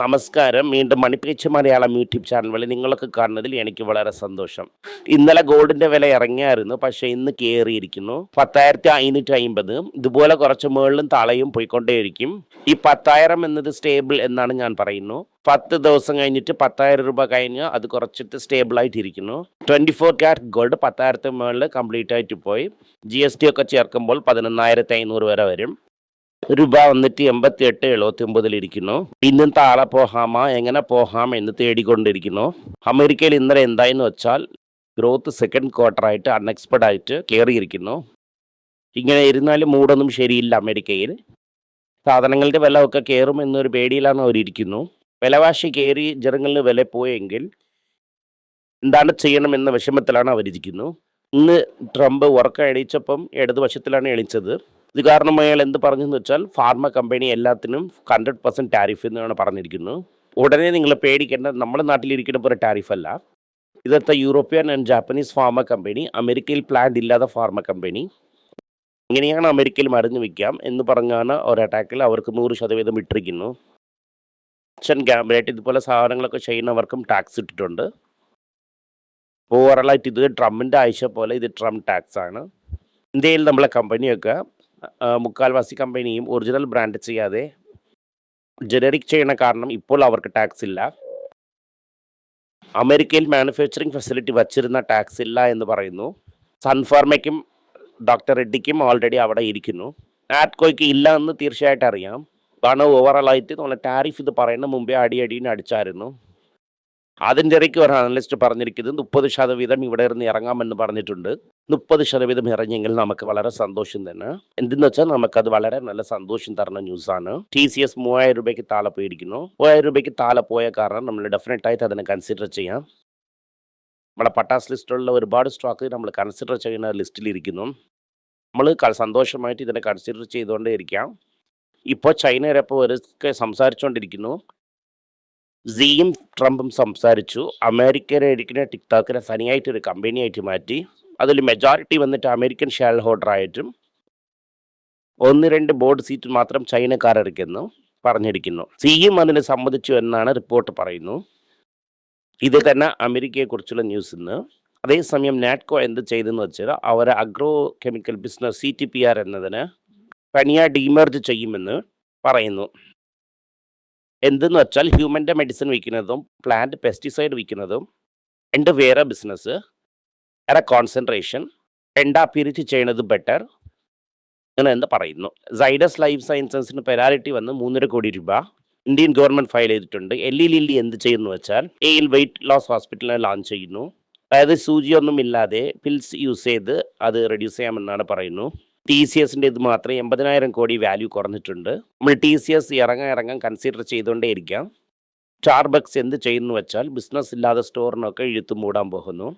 നമസ്കാരം. വീണ്ടും മണിപ്പിച്ച Malayalam YouTube channel വഴി നിങ്ങളൊക്കെ കാണുന്നതിൽ എനിക്ക് വളരെ സന്തോഷം. ഇന്നലെ ഗോൾഡിന്റെ വില ഇറങ്ങിയായിരുന്നു പക്ഷേ ഇന്ന് കയറിയിരിക്കുന്നു. പത്തായിരത്തി അഞ്ഞൂറ്റി അമ്പത് ഇതുപോലെ കുറച്ച് മുകളിലും താളയും പോയിക്കൊണ്ടേയിരിക്കും. ഈ പത്തായിരം എന്നത് സ്റ്റേബിൾ എന്നാണ് ഞാൻ പറയുന്നു. പത്ത് ദിവസം കഴിഞ്ഞിട്ട് പത്തായിരം രൂപ കഴിഞ്ഞ് അത് കുറച്ചിട്ട് സ്റ്റേബിൾ ആയിട്ടിരിക്കുന്നു. ട്വന്റി ഫോർ ക്യാരറ്റ് ഗോൾഡ് പത്തായിരത്തി മുകളിൽ കംപ്ലീറ്റ് ആയിട്ട് പോയി. ജി എസ് ടി ഒക്കെ ചേർക്കുമ്പോൾ പതിനൊന്നായിരത്തി അഞ്ഞൂറ് വരെ വരും. രൂപ വന്നിട്ട് എൺപത്തി എട്ട് എഴുപത്തി ഒമ്പതിലിരിക്കുന്നു ഇന്നും താഴെ പോഹാമ എങ്ങനെ പോഹാമ എന്ന് തേടിക്കൊണ്ടിരിക്കുന്നു. അമേരിക്കയിൽ ഇന്നലെ എന്തായെന്ന് വെച്ചാൽ ഗ്രോത്ത് സെക്കൻഡ് ക്വാർട്ടർ ആയിട്ട് അൺഎക്സ്പെക്ട് ആയിട്ട് കയറിയിരിക്കുന്നു. ഇങ്ങനെ ഇരുന്നാലും മൂടൊന്നും ശരിയില്ല അമേരിക്കയിൽ. സാധനങ്ങളുടെ വില ഒക്കെ കയറും എന്നൊരു പേടിയിലാണ് അവരിയ്ക്കുന്നു വിലവാശി കയറി ജനങ്ങളിൽ വില പോയെങ്കിൽ എന്താണ് ചെയ്യണമെന്ന വിഷമത്തിലാണ് അവരിയ്ക്കുന്നു ഇന്ന് ട്രംപ് ഉറക്കം എണീച്ചപ്പം ഇടതുവശത്തിലാണ് എണീച്ചത്. ഇത് കാരണം അയാൾ എന്ത് പറഞ്ഞെന്ന് വെച്ചാൽ ഫാർമ കമ്പനി എല്ലാത്തിനും ഹൺഡ്രഡ് പെർസെന്റ് ടാരിഫ് എന്നാണ് പറഞ്ഞിരിക്കുന്നത് ഉടനെ നിങ്ങൾ പേടിക്കേണ്ട നമ്മുടെ നാട്ടിലിരിക്കുന്ന പോലെ ടാരിഫ് അല്ല. ഇതത്തെ European and Japanese pharma company അമേരിക്കയിൽ പ്ലാന്റ് ഇല്ലാത്ത ഫാർമ കമ്പനി ഇങ്ങനെയാണ് അമേരിക്കയിൽ മരുന്ന് വിൽക്കാം എന്ന് പറഞ്ഞാണ് ഒരു അറ്റാക്കിൽ അവർക്ക് നൂറ് ശതവീതം ഇട്ടിരിക്കുന്നു അച്ഛൻ ഗാംബിലായിട്ട് ഇതുപോലെ സാധനങ്ങളൊക്കെ ചെയ്യുന്നവർക്കും ടാക്സ് ഇട്ടിട്ടുണ്ട്. ഓവറലായിട്ട് ഇത് ട്രംപിന്റെ ആഴ്ച പോലെ ഇത് ട്രംപ് ടാക്സ് ആണ്. ഇന്ത്യയിൽ നമ്മളെ കമ്പനിയൊക്കെ മുക്കാൽവാസി കമ്പനിയും ഒറിജിനൽ ബ്രാൻഡ് ചെയ്യാതെ ജനറിക് ചെയ്യണ കാരണം ഇപ്പോൾ അവർക്ക് ടാക്സ് ഇല്ല. അമേരിക്കയിൽ മാനുഫാക്ചറിങ് ഫെസിലിറ്റി വച്ചിരുന്ന ടാക്സ് ഇല്ല എന്ന് പറയുന്നു. സൺഫാർമയ്ക്കും ഡോക്ടർ റെഡ്ഡിക്കും ഓൾറെഡി അവിടെ ഇരിക്കുന്നു. ആറ്റ്കോയ്ക്ക് ഇല്ല എന്ന് തീർച്ചയായിട്ടും അറിയാം. കാരണം ഓവറോളായിട്ട് നമ്മളെ ടാരിഫ് ഇത് പറയുന്ന മുമ്പേ അടിയടിന് അടിച്ചായിരുന്നു. ഇടയ്ക്ക് ഒരു അനലിസ്റ്റ് പറഞ്ഞിരിക്കുന്നത് മുപ്പത് ശതവീതം ഇവിടെ ഇരുന്ന് ഇറങ്ങാമെന്ന് പറഞ്ഞിട്ടുണ്ട്. മുപ്പത് ശതവീതം ഇറങ്ങിയെങ്കിൽ നമുക്ക് വളരെ സന്തോഷം തന്നെ. എന്തെന്ന് വെച്ചാൽ നമുക്കത് വളരെ നല്ല സന്തോഷം തരുന്ന ന്യൂസാണ് ടി സി എസ് മൂവായിരം രൂപയ്ക്ക് താഴെ പോയിരിക്കുന്നു. മൂവായിരം രൂപയ്ക്ക് താഴെ പോയ കാരണം നമ്മൾ ഡെഫിനറ്റ് ആയിട്ട് അതിനെ കൺസിഡർ ചെയ്യാം. നമ്മുടെ പട്ടാസ് ലിസ്റ്റിലുള്ള ഒരുപാട് സ്റ്റോക്ക് നമ്മൾ കൺസിഡർ ചെയ്യുന്ന ലിസ്റ്റിലിരിക്കുന്നു നമ്മൾ സന്തോഷമായിട്ട് ഇതിനെ കൺസിഡർ ചെയ്തുകൊണ്ടേ ഇരിക്കാം. ഇപ്പോൾ ചൈനയിലപ്പോൾ ഒരു സംസാരിച്ചുകൊണ്ടിരിക്കുന്നു. സിയും ട്രംപും സംസാരിച്ചു. അമേരിക്കയിലെ ഇരിക്കുന്ന ടിക്ടോക്കിനെ സനിയായിട്ട് ഒരു കമ്പനിയായിട്ട് മാറ്റി. അതിൽ മെജോറിറ്റി വന്നിട്ട് അമേരിക്കൻ ഷെയർ ഹോൾഡർ ആയിട്ടും ഒന്ന് രണ്ട് ബോർഡ് സീറ്റ് മാത്രം ചൈനക്കാരിക്കുന്നു പറഞ്ഞിരിക്കുന്നു. സിയും അതിനെ സംബന്ധിച്ചു എന്നാണ് റിപ്പോർട്ട് പറയുന്നു. ഇത് തന്നെ അമേരിക്കയെക്കുറിച്ചുള്ള ന്യൂസ് ഇന്ന്. അതേസമയം നാറ്റ്കോ എന്ത് ചെയ്തെന്ന് വെച്ചാൽ അവർ agro chemical business C T P R എന്നതിന് പനിയ ഡീമർജ് ചെയ്യുമെന്ന് പറയുന്നു. എന്തെന്ന് വെച്ചാൽ ഹ്യൂമന്റെ മെഡിസിൻ വിൽക്കുന്നതും പ്ലാന്റ് പെസ്റ്റിസൈഡ് വിൽക്കുന്നതും രണ്ട് വേറെ ബിസിനസ് വേറെ കോൺസെൻട്രേഷൻ രണ്ടാ പിരിച്ച് ചെയ്യുന്നത് ബെറ്റർ അങ്ങനെ എന്ന് പറയുന്നു. സൈഡസ് ലൈഫ് സയൻസസിന് പെരാലിറ്റി വന്ന് മൂന്നര കോടി രൂപ ഇന്ത്യൻ ഗവൺമെന്റ് ഫയൽ ചെയ്തിട്ടുണ്ട്. ഇ ലില്ലി എന്ത് ചെയ്യുന്നു വെച്ചാൽ എയിൽ വെയിറ്റ് ലോസ് ഹോസ്പിറ്റലിനെ ലോഞ്ച് ചെയ്യുന്നു. അതായത് സൂചിയൊന്നും ഇല്ലാതെ പിൽസ് യൂസ് ചെയ്ത് അത് റെഡ്യൂസ് ചെയ്യാമെന്നാണ് പറയുന്നു. ടി സി എസിന്റെ ഇത് മാത്രം എൺപതിനായിരം കോടി വാല്യൂ കുറഞ്ഞിട്ടുണ്ട്. നമ്മൾ ടി സി എസ് ഇറങ്ങാൻ ഇറങ്ങാൻ കൺസിഡർ ചെയ്തുകൊണ്ടേ ഇരിക്കാം സ്റ്റാർബക്സ് എന്ത് ചെയ്യുന്നു വെച്ചാൽ ബിസിനസ് ഇല്ലാതെ സ്റ്റോറിനൊക്കെ എഴുത്ത് മൂടാൻ പോകുന്നു.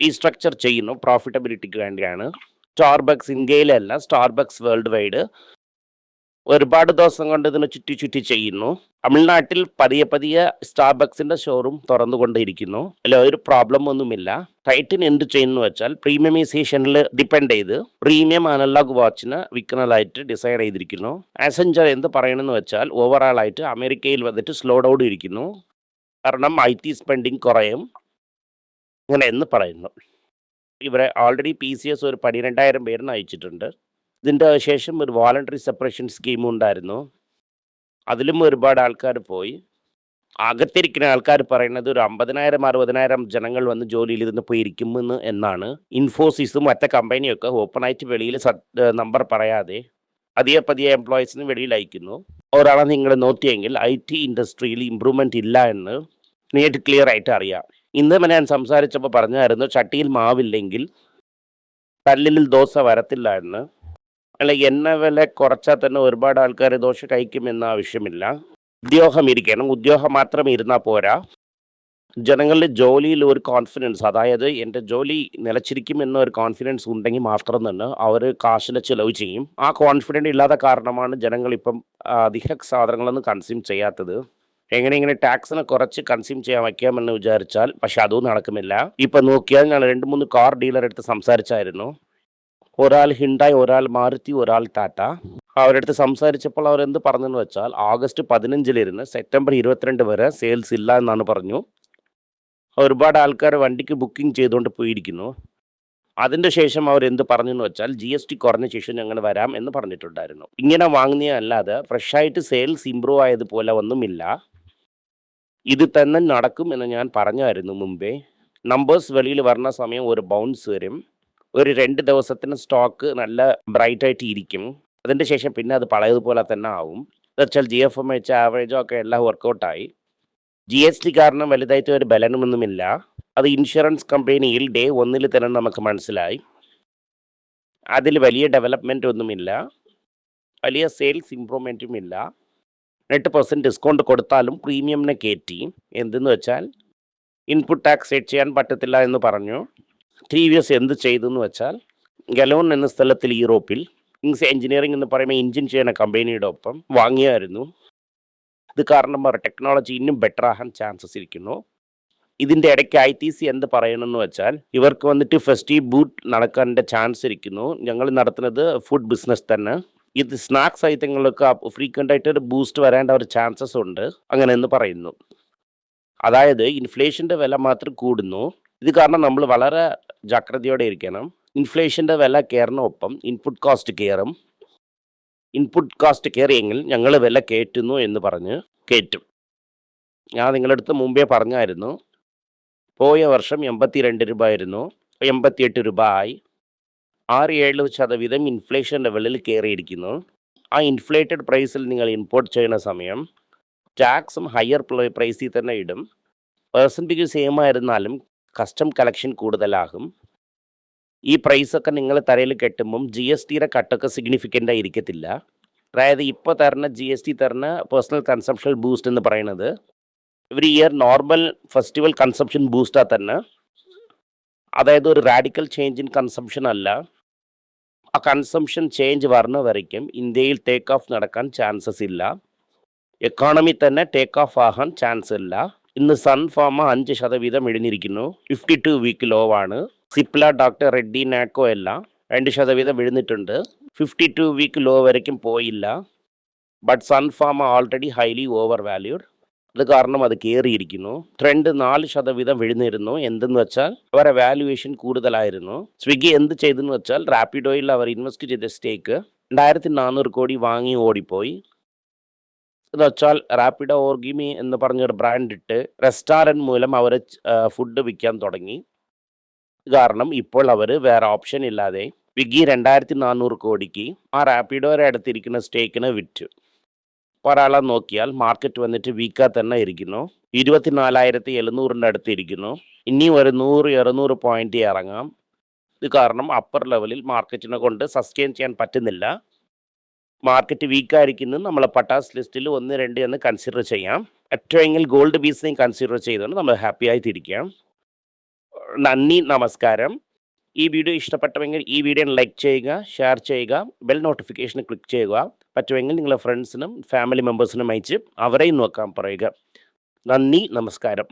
ഈ സ്ട്രക്ചർ ചെയ്യുന്നു പ്രോഫിറ്റബിലിറ്റിക്ക് വേണ്ടിയാണ്. സ്റ്റാർബക്സ് ഇന്ത്യയിലല്ല സ്റ്റാർബക്സ് വേൾഡ് വൈഡ് ഒരുപാട് ദിവസം കൊണ്ട് ഇതിന് ചുറ്റി ചുറ്റി ചെയ്യുന്നു. തമിഴ്നാട്ടിൽ പതിയെ പതിയെ സ്റ്റാർബക്സിന്റെ ഷോറൂം തുറന്നുകൊണ്ടിരിക്കുന്നു. അല്ല ഒരു പ്രോബ്ലം ഒന്നുമില്ല. ടൈറ്റിൻ എന്ത് ചെയ്യുന്നു വെച്ചാൽ പ്രീമിയമൈസേഷനിൽ ഡിപ്പെൻഡ് ചെയ്ത് പ്രീമിയം അനലോഗ് വാച്ചിന് വിൽക്കുന്നതായിട്ട് ഡിസൈഡ് ചെയ്തിരിക്കുന്നു. ആസഞ്ചർ എന്ത് പറയണമെന്ന് വെച്ചാൽ ഓവറോൾ ആയിട്ട് അമേരിക്കയിൽ വന്നിട്ട് സ്ലോ ഡൗൺ ഇരിക്കുന്നു. കാരണം ഐ ടി സ്പെൻഡിങ് കുറയും. അങ്ങനെ എന്ന് പറയുന്നു. ഇവരെ ഓൾറെഡി പി സി എസ് ഒരു പതിനെട്ടായിരം പേരിന് അയച്ചിട്ടുണ്ട്. ഇതിന്റെ ശേഷം ഒരു വോളണ്ടറി സെപ്പറേഷൻ സ്കീം ഉണ്ടായിരുന്നു. അതിലും ഒരുപാട് ആൾക്കാർ പോയി. അകത്തിരിക്കുന്ന ആൾക്കാർ പറയുന്നത് ഒരു അമ്പതിനായിരം അറുപതിനായിരം ജനങ്ങൾ വന്ന് ജോലിയിൽ ഇരുന്ന് പോയി ഇരിക്കുമെന്ന് എന്നാണ്. ഇൻഫോസിസും മറ്റ കമ്പനിയൊക്കെ ഓപ്പണായിട്ട് വെളിയിൽ നമ്പർ പറയാതെ പതിയെ പതിയെ എംപ്ലോയീസിന് വെളിയിൽ അയക്കുന്നു. ഒരാളെ നിങ്ങൾ നോക്കിയെങ്കിൽ ഐ ടി ഇൻഡസ്ട്രിയിൽ ഇമ്പ്രൂവ്മെന്റ് ഇല്ല എന്ന് നേരിട്ട് ക്ലിയർ ആയിട്ട് അറിയാം. ഇന്ന് ഞാൻ സംസാരിച്ചപ്പോൾ പറഞ്ഞായിരുന്നു ചട്ടിയിൽ മാവില്ലെങ്കിൽ കല്ലിൽ ദോശ വരത്തില്ല എന്ന്. അല്ല എണ്ണ വില കുറച്ചാൽ തന്നെ ഒരുപാട് ആൾക്കാർ ദോശ കഴിക്കുമെന്ന ആവശ്യമില്ല. ഉദ്യോഗം ഇരിക്കണം. ഉദ്യോഗം മാത്രം ഇരുന്നാൽ പോരാ. ജനങ്ങളുടെ ജോലിയിൽ ഒരു കോൺഫിഡൻസ് അതായത് എന്റെ ജോലി നിലച്ചിരിക്കും എന്നൊരു കോൺഫിഡൻസ് ഉണ്ടെങ്കിൽ മാത്രം തന്നെ അവർ കാശിനെ ചിലവ് ചെയ്യും. ആ കോൺഫിഡന്റ് ഇല്ലാത്ത കാരണമാണ് ജനങ്ങൾ ഇപ്പം അധിക സാധനങ്ങളൊന്നും കൺസ്യൂം ചെയ്യാത്തത്. എങ്ങനെ ഇങ്ങനെ ടാക്സിനെ കുറച്ച് കൺസ്യൂം ചെയ്യാൻ വയ്ക്കാമെന്ന് വിചാരിച്ചാൽ പക്ഷെ അതും നടക്കുന്നില്ല. ഇപ്പം നോക്കിയാൽ ഞാൻ രണ്ട് മൂന്ന് കാർ ഡീലർ എടുത്ത് സംസാരിച്ചായിരുന്നു. ഒരാൾ ഹിണ്ടായി ഒരാൾ മാരുതി ഒരാൾ ടാറ്റ. അവരുടെ അടുത്ത് സംസാരിച്ചപ്പോൾ അവരെന്ത് പറഞ്ഞെന്ന് വെച്ചാൽ ആഗസ്റ്റ് പതിനഞ്ചിലിരുന്ന് സെപ്റ്റംബർ ഇരുപത്തിരണ്ട് വരെ സെയിൽസ് ഇല്ല എന്നാണ് പറഞ്ഞു. ഒരുപാട് ആൾക്കാർ വണ്ടിക്ക് ബുക്കിംഗ് ചെയ്തുകൊണ്ട് പോയിരിക്കുന്നു. അതിന്റെ ശേഷം അവർ എന്ത് പറഞ്ഞു എന്ന് വെച്ചാൽ ജി എസ് ടി കുറഞ്ഞ ശേഷം ഞങ്ങൾ വരാം എന്ന് പറഞ്ഞിട്ടുണ്ടായിരുന്നു. ഇങ്ങനെ വാങ്ങിയ അല്ലാതെ ഫ്രഷായിട്ട് സെയിൽസ് ഇമ്പ്രൂവ് ആയതുപോലെ ഒന്നുമില്ല. ഇത് തന്നെ നടക്കും എന്ന് ഞാൻ പറഞ്ഞായിരുന്നു മുമ്പേ. നമ്പേഴ്സ് വെളിയിൽ വരുന്ന സമയം ഒരു ബൗൺസ് വരും. ഒരു രണ്ട് ദിവസത്തിന് സ്റ്റോക്ക് നല്ല ബ്രൈറ്റ് ആയിട്ട് ഇരിക്കും അതിന്റെ ശേഷം പിന്നെ അത് പഴയതുപോലെ തന്നെ ആവും. എന്നുവെച്ചാൽ ജി എഫ് എം എച്ച് ആവറേജോ ഒക്കെ എല്ലാം വർക്കൗട്ടായി ജി എസ് ടി കാരണം വലുതായിട്ട് ഒരു ബലനമൊന്നുമില്ല. അത് ഇൻഷുറൻസ് കമ്പനിയിൽ ഡേ ഒന്നിൽ തന്നെ നമുക്ക് മനസ്സിലായി. അതിൽ വലിയ ഡെവലപ്മെന്റ് ഒന്നുമില്ല. വലിയ സെയിൽസ് ഇമ്പ്രൂവ്മെന്റും ഇല്ല. എട്ട് പെർസെന്റ് ഡിസ്കൗണ്ട് കൊടുത്താലും പ്രീമിയമിനെ കയറ്റി എന്തെന്ന് വെച്ചാൽ ഇൻപുട്ട് ടാക്സ് സെറ്റ് ചെയ്യാൻ പറ്റത്തില്ല എന്ന് പറഞ്ഞു. ടി വി എസ് എന്ത് ചെയ്തു എന്ന് വെച്ചാൽ ഗലോൺ എന്ന സ്ഥലത്തിൽ യൂറോപ്പിൽ കിങ്സ് എഞ്ചിനീയറിംഗ് എന്ന് പറയുമ്പോൾ എഞ്ചിൻ ചെയ്യുന്ന കമ്പനിയുടെ ഒപ്പം വാങ്ങിയായിരുന്നു. ഇത് കാരണം ടെക്നോളജി ഇന്നും ബെറ്റർ ആകാൻ ചാൻസസ് ഇരിക്കുന്നു. ഇതിന്റെ ഇടയ്ക്ക് ഐ ടി സി എന്ത് പറയണമെന്ന് വെച്ചാൽ ഇവർക്ക് വന്നിട്ട് ഫെസ്റ്റി ബൂട്ട് നടക്കാന്റെ ചാൻസ് ഇരിക്കുന്നു. ഞങ്ങൾ നടത്തുന്നത് ഫുഡ് ബിസിനസ് തന്നെ. ഇത് സ്നാക്സ് ഐറ്റങ്ങൾക്ക് ഫ്രീക്വന്റ് ആയിട്ട് ഒരു ബൂസ്റ്റ് വരേണ്ട ഒരു ചാൻസസ് ഉണ്ട് അങ്ങനെ എന്ന് പറയുന്നു. അതായത് ഇൻഫ്ലേഷന്റെ വില മാത്രം കൂടുന്നു. ഇത് കാരണം നമ്മൾ വളരെ ജാഗ്രതയോടെ ഇരിക്കണം. ഇൻഫ്ലേഷന്റെ വില കയറിനൊപ്പം ഇൻപുട്ട് കോസ്റ്റ് കയറും. ഇൻപുട്ട് കോസ്റ്റ് കയറിയെങ്കിൽ ഞങ്ങൾ വില കയറ്റുന്നു എന്ന് പറഞ്ഞ് കയറ്റും. ഞാൻ നിങ്ങളുടെ അടുത്ത് മുമ്പേ പറഞ്ഞായിരുന്നു. പോയ വർഷം എൺപത്തി രണ്ട് രൂപ ആയിരുന്നു എൺപത്തിയെട്ട് രൂപ ആയി. ആറ് ഏഴ് ശതവീതം ഇൻഫ്ലേഷൻ ലെവലിൽ കയറിയിരിക്കുന്നു. ആ ഇൻഫ്ലേറ്റഡ് പ്രൈസിൽ നിങ്ങൾ ഇമ്പോർട്ട് ചെയ്യുന്ന സമയം ടാക്സും ഹയർ പ്രൈസിൽ തന്നെ ഇടും. പേഴ്സന്റേജ് സെയിം ആയിരുന്നാലും കസ്റ്റം കളക്ഷൻ കൂടുതലാകും. ഈ പ്രൈസൊക്കെ നിങ്ങൾ തലയിൽ കെട്ടുമ്പം ജി എസ് ടിയുടെ കട്ടൊക്കെ സിഗ്നിഫിക്കന്റ് ആയിരിക്കത്തില്ല. അതായത് ഇപ്പോൾ തരുന്ന ജി എസ് ടി തരുന്ന പേഴ്സണൽ കൺസംഷൻ ബൂസ്റ്റ് എന്ന് പറയുന്നത് every year normal festival consumption ബൂസ്റ്റാണ് തന്നെ. അതായത് ഒരു റാഡിക്കൽ ചേഞ്ച് ഇൻ കൺസംഷൻ അല്ല. ആ കൺസംഷൻ ചേഞ്ച് വരുന്ന വരയ്ക്കും ഇന്ത്യയിൽ ടേക്ക് ഓഫ് നടക്കാൻ ചാൻസസ് ഇല്ല. എക്കോണമി തന്നെ ടേക്ക് ഓഫ് ആകാൻ ചാൻസ് ഇല്ല. ഇന്ന് സൺഫാമ അഞ്ച് ശതവീതം എഴുന്നിരിക്കുന്നു ഫിഫ്റ്റി ടു വീക്ക് ലോ ആണ്. സിപ്ല ഡോക്ടർ റെഡ്ഡി നാക്കോ എല്ലാം രണ്ട് ശതവീതം എഴുന്നിട്ടുണ്ട് ഫിഫ്റ്റി ടു വീക്ക് ലോ വരയ്ക്കും പോയില്ല. But Sun Pharma already highly overvalued അത് കാരണം അത് കയറിയിരിക്കുന്നു ട്രെൻഡ് നാല് ശതവീതം വിഴുന്നിരുന്നു എന്തെന്ന് വെച്ചാൽ അവരെ വാല്യുവേഷൻ കൂടുതലായിരുന്നു. സ്വിഗ്ഗി എന്ത് ചെയ്തെന്ന് വെച്ചാൽ റാപ്പിഡോയിൽ അവർ ഇൻവെസ്റ്റ് ചെയ്ത സ്റ്റേക്ക് രണ്ടായിരത്തി നാനൂറ് കോടി വാങ്ങി ഓടിപ്പോയി. എന്ന് വെച്ചാൽ റാപ്പിഡോ ഓർഗിമി എന്ന് പറഞ്ഞൊരു ബ്രാൻഡ് ഇട്ട് റെസ്റ്റോറന്റ് മൂലം അവർ ഫുഡ് വിൽക്കാൻ തുടങ്ങി. കാരണം ഇപ്പോൾ അവർ വേറെ ഓപ്ഷൻ ഇല്ലാതെ വിഗി രണ്ടായിരത്തി നാനൂറ് കോടിക്ക് ആ റാപ്പിഡോയുടെ അടുത്തിരിക്കുന്ന സ്റ്റേക്കിന് വിറ്റു. ഒരാളെ നോക്കിയാൽ മാർക്കറ്റ് വന്നിട്ട് വീക്കാ തന്നെ ഇരിക്കുന്നു. ഇരുപത്തിനാലായിരത്തി എഴുന്നൂറിന്റെ അടുത്ത് ഇരിക്കുന്നു ഇനിയും ഒരു നൂറ് ഇരുന്നൂറ് പോയിന്റ് ഇറങ്ങാം. ഇത് കാരണം അപ്പർ ലെവലിൽ മാർക്കറ്റിനെ കൊണ്ട് സസ്റ്റെയിൻ ചെയ്യാൻ പറ്റുന്നില്ല. മാർക്കറ്റ് വീക്കായിരിക്കുന്നത് നമ്മൾ പട്ടാസ് ലിസ്റ്റിൽ ഒന്ന് രണ്ട് എന്ന് കൺസിഡർ ചെയ്യാം. ഏറ്റവും ഗോൾഡ് ബീസിനെയും കൺസിഡർ ചെയ്തുകൊണ്ട് നമ്മൾ ഹാപ്പി ആയിട്ടിരിക്കാം. നന്ദി നമസ്കാരം. ഈ വീഡിയോ ഇഷ്ടപ്പെട്ടവെങ്കിൽ ഈ വീഡിയോ ലൈക്ക് ചെയ്യുക ഷെയർ ചെയ്യുക ബെൽ നോട്ടിഫിക്കേഷൻ ക്ലിക്ക് ചെയ്യുക. പറ്റുമെങ്കിൽ നിങ്ങളുടെ ഫ്രണ്ട്സിനും ഫാമിലി മെമ്പേഴ്സിനും അയച്ച് അവരെയും നോക്കാൻ പറയുക. നന്ദി നമസ്കാരം.